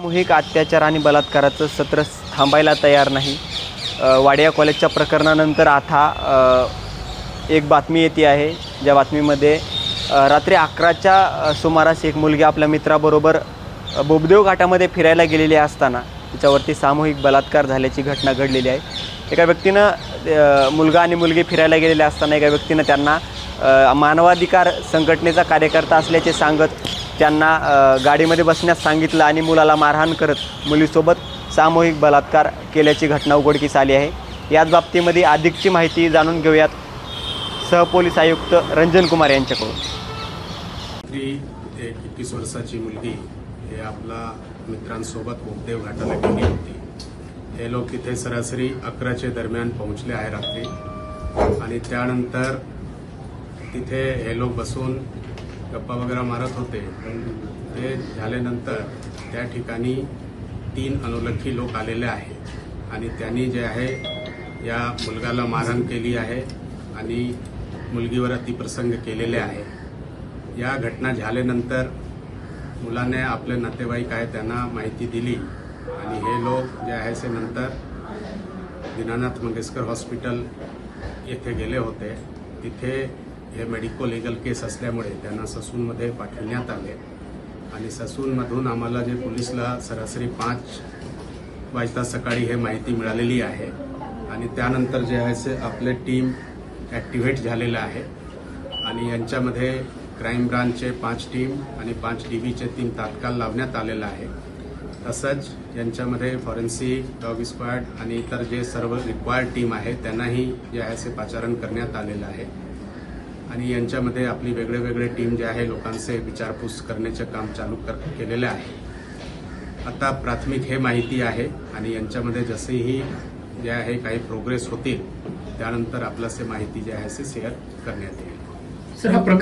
सामूहिक अत्याचार आणि बलात्काराचं सत्र थांबायला तयार नाही. वाडिया कॉलेजच्या प्रकरणानंतर आता एक बातमी येते आहे ज्या बातमीमध्ये रात्री अकराच्या सुमारास एक मुलगी आपल्या मित्राबरोबर बोबदेव घाटामध्ये फिरायला गेलेली असताना तिच्यावरती सामूहिक बलात्कार झाल्याची घटना घडलेली आहे. एका व्यक्तीनं मुलगा आणि मुलगी फिरायला गेलेल्या असताना एका व्यक्तीनं त्यांना मानवाधिकार संघटनेचा कार्यकर्ता असल्याचे सांगत त्यांना गाडीमध्ये बसण्यास सांगितलं आणि मुलाला मारहाण करत मुलीसोबत सामूहिक बलात्कार केल्याची घटना उघडकीस आली आहे. याच बाबतीमध्ये अधिकची माहिती जाणून घेऊयात सहपोलीस आयुक्त रंजन कुमार यांच्याकडून. ती एक एकवीस वर्षाची मुलगी हे आपला मित्रांसोबत बोगदेव घाटाला गेली होती. हे लोक तिथे सरासरी अकराचे दरम्यान पोहोचले आहे रात्री. आणि त्यानंतर तिथे हे लोक बसून गप्पा वगैरे मारत होते. ते झाल्यानंतर त्या ठिकाणी तीन अनोलखी लोक आलेले आहेत. आणि त्यांनी जे आहे या मुलगाला मारहाण केली आहे आणि मुलगीवर अतिप्रसंग केलेले आहे. या घटना झाल्यानंतर मुलाने आपले नातेवाईक आहे त्यांना माहिती दिली. आणि हे लोक जे आहे से नंतर दीनानाथ मंगेशकर हॉस्पिटल येथे गेले होते. तिथे हे मेडिको लिगल केस असल्यामुळे त्यांना ससूनमध्ये पाठवण्यात आले. आणि ससूनमधून आम्हाला जे पोलिसला सरासरी पाच वाजता सकाळी हे माहिती मिळालेली आहे. आणि त्यानंतर जे आहे आपले टीम ॲक्टिव्हेट झालेलं आहे. आणि यांच्यामध्ये क्राईम ब्रांचचे पाच टीम आणि पाच डी व्हीचे तीन तात्काळ लावण्यात आलेलं आहे. तसंच यांच्यामध्ये फॉरेन्सिक डॉग स्क्वॉड आणि इतर जे सर्व रिक्वायर्ड टीम आहे त्यांनाही जे आहे पाचारण करण्यात आलेलं आहे. आणि यांच्यामध्ये आपली वेगळे वेगळे टीम जे आहे लोकांचे विचारपूस करण्याचे काम चालू कर केलेले आहे. आता प्राथमिक हे माहिती आहे आणि यांच्यामध्ये जसेही जे आहे काही प्रोग्रेस होतील त्यानंतर आपल्यास माहिती जी आहे ते शेअर करण्यात येईल. सर हा प्रकार